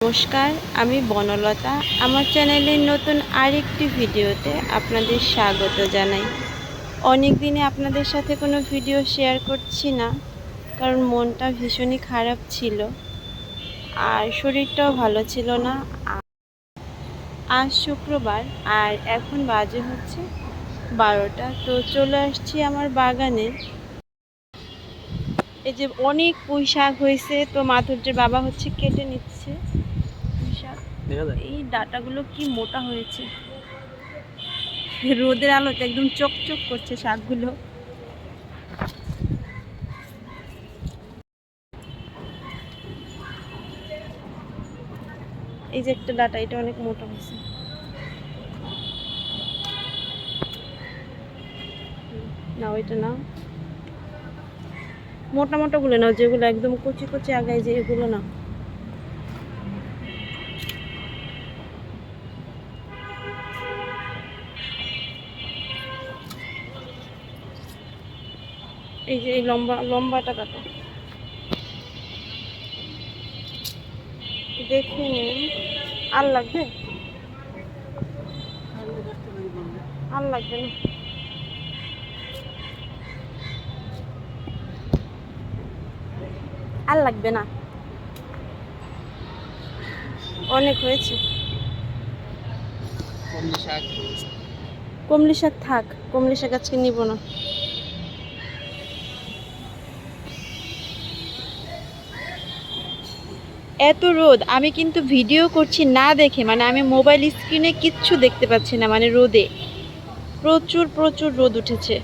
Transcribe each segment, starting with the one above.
নমস্কার, আমি বনলতা। আমার চ্যানেলের নতুন আরেকটি ভিডিওতে আপনাদের স্বাগত জানাই। অনেক দিনে আপনাদের সাথে কোনো ভিডিও শেয়ার করছি না, কারণ মনটা ভীষণই খারাপ ছিল আর শরীরটাও ভালো ছিল না। আজ শুক্রবার আর এখন বাজে হচ্ছে বারোটা, তো চলে আসছি আমার বাগানে। এই যে অনেক পুঁই শাক হয়েছে তো মাধুর্যের বাবা হচ্ছে কেটে নিচ্ছে পুঁই শাক। এই ডাটাগুলো কি মোটা হয়েছে। রোদের আলোতে একদম চকচক করছে শাকগুলো। এই যে একটা ডাটা এটা অনেক মোটা হয়েছে। না ওইটা না। মোটা মোটা গুলো নাও, যেগুলো একদম কচি কচি আগায় যে এগুলো না এই যে এই লম্বা, লম্বাটা কাটো। দেখে আর লাগবে? আর লাগবে না। আর লাগবে না। অনেক হয়েছে। কমলি শাক। থাক কমলি শাক আজকে নিব না। এত রোদ আমি কিন্তু ভিডিও করছি না দেখে মানে আমি মোবাইল স্ক্রিনে কিচ্ছু দেখতে পাচ্ছি না মানে রোদে। প্রচুর প্রচুর রোদ উঠেছে।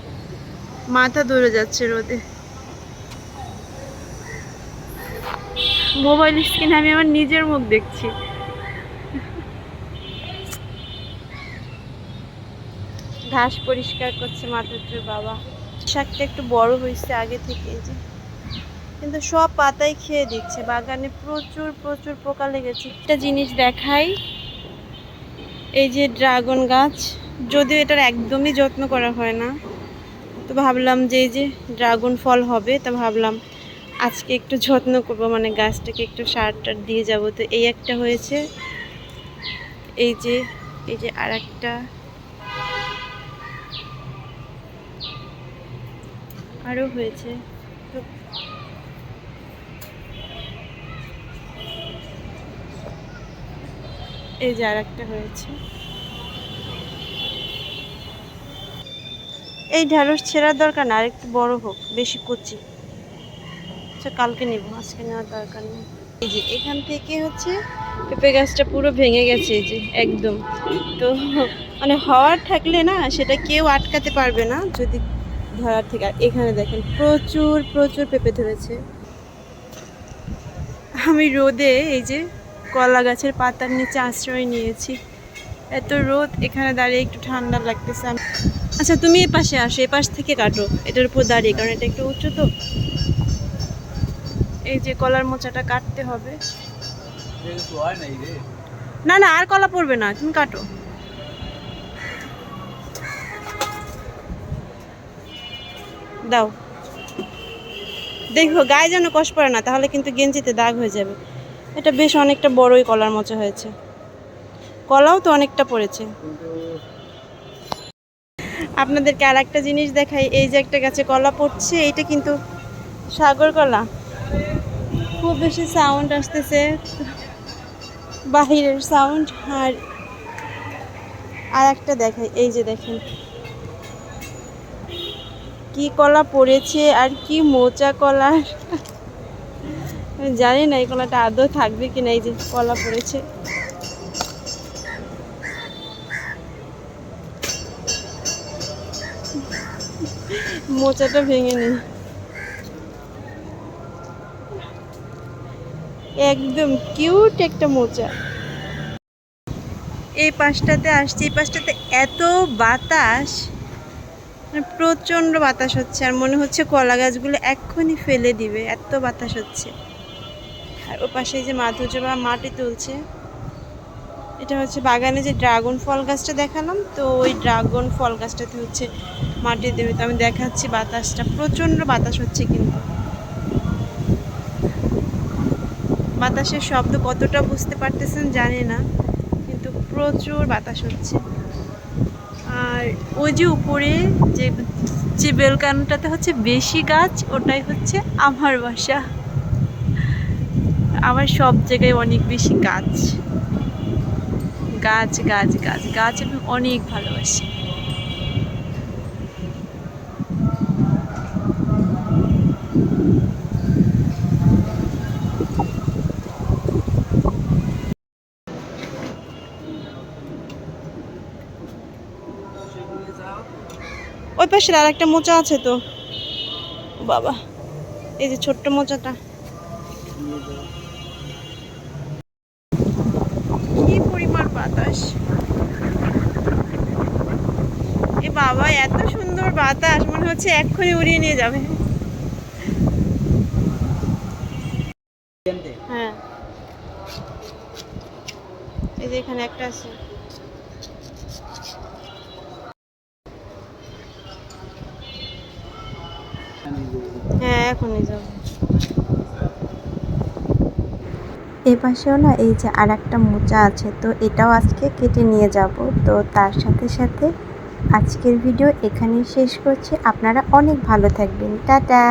মাথা ধরে যাচ্ছে রোদে। মোবাইল স্ক্রিনে আমি আমার নিজের মুখ দেখছি। ঘাস পরিষ্কার করছে মাধুর্যর বাবা। শাকটা একটু বড় হয়েছে আগে থেকে যে। কিন্তু সব পাতাই খেয়ে দিচ্ছে, বাগানে প্রচুর প্রচুর পোকা লেগেছে। একটা জিনিস দেখাই, এই যে ড্রাগন গাছ, যদিও এটার একদমই যত্ন করা হয় না, তো ভাবলাম যে এই যে ড্রাগন ফল হবে, তা ভাবলাম আজকে একটু যত্ন করব মানে গাছটাকে একটু সার টার দিয়ে যাব। তো এই একটা হয়েছে। এই যে এই যে আর একটা আরও হয়েছে এই যে আর একটা হয়েছে। এই ঢ্যাঁড়স ছেঁড়ার দরকার না আর একটু বড় হোক, বেশি কচি। আচ্ছা কালকে নেব, আজকে নেওয়ার দরকার নেই। এই যে, এখান থেকে হচ্ছে পেঁপে গাছটা পুরো ভেঙে গেছে, এই যে, একদম। তো মানে হওয়ার থাকলে না, সেটা কেউ আটকাতে পারবে না, যদি ধরার থেকে এখানে দেখেন, প্রচুর প্রচুর পেঁপে ধরেছে। আমি রোদে এই যে কলা গাছের পাতার নিচে আশ্রয় নিয়েছি। এত রোদ, এখানে দাঁড়িয়ে একটু ঠান্ডা লাগতেছে। আচ্ছা তুমি এ পাশে আসো এ পাশ থেকে কাটো, এটার উপর দাঁড়িয়ে, কারণ এটা একটু উঁচু তো। এই যে কলার মোচাটা কাটতে হবে। না না আর কলা পড়বে না তুমি কাটো। দাও। দেখো গায়ে যেন কষ পড়ে না তাহলে কিন্তু গেঞ্জিতে দাগ হয়ে যাবে। এটা বেশ অনেকটা বড়ই কলার মোচা হয়েছে। কলাও তো অনেকটা পড়েছে। আপনাদেরকে আর একটা জিনিস দেখাই এই যে একটা গাছে কলা পড়ছে এইটা কিন্তু সাগর কলা। খুব বেশি সাউন্ড আসতেছে। বাহিরের সাউন্ড আর আর একটা দেখাই, এই যে দেখেন। কি কলা পড়েছে আর কি মোচা কলা। জানি না এই কলাটা আদৌ থাকবে কি না এই যে কলা পড়েছে। মোচাটা ভেঙে নি। একদম কিউট একটা মোচা এই পাশটাতে আসছি, এই পাশটাতে এত বাতাস মানে প্রচণ্ড বাতাস হচ্ছে আর মনে হচ্ছে কলা গাছগুলো এক্ষুনি ফেলে দিবে, এত বাতাস হচ্ছে। আর ও পাশে যে মাধুর্য বা মাটি তুলছে, এটা হচ্ছে বাগানে যে ড্রাগন ফল গাছটা দেখালাম, তো ওই ড্রাগন ফল গাছটাতে হচ্ছে মাটি দেবে তো আমি দেখাচ্ছি বাতাসটা, প্রচণ্ড বাতাস হচ্ছে কিন্তু। বাতাসের শব্দ কতটা বুঝতে পারতেছেন জানি না, কিন্তু প্রচুর বাতাস হচ্ছে। আর ওই যে উপরে যে যে বেলকানটাতে হচ্ছে বেশি গাছ, ওটাই হচ্ছে আমার বাসা। আমার সব জায়গায় অনেক বেশি গাছ। গাছ গাছ গাছ গাছ, আমি অনেক ভালোবাসি। ওই পাশে আর একটা মোচা আছে তো। বাবা এই যে ছোট্ট মোচাটা কি পরিমাণ বাতাস। এ বাবা এত সুন্দর বাতাস মনে হচ্ছে এক্ষুনি উড়িয়ে নিয়ে যাবে। হ্যাঁ। এই যে এখানে একটা আছে। এখনই যাব। এই পাশেও না এই যে আর একটা মোচা আছে, তো এটাও আজকে কেটে নিয়ে যাব। তো তার সাথে সাথে আজকের ভিডিও এখানেই শেষ করছি। আপনারা অনেক ভালো থাকবেন। টাটা!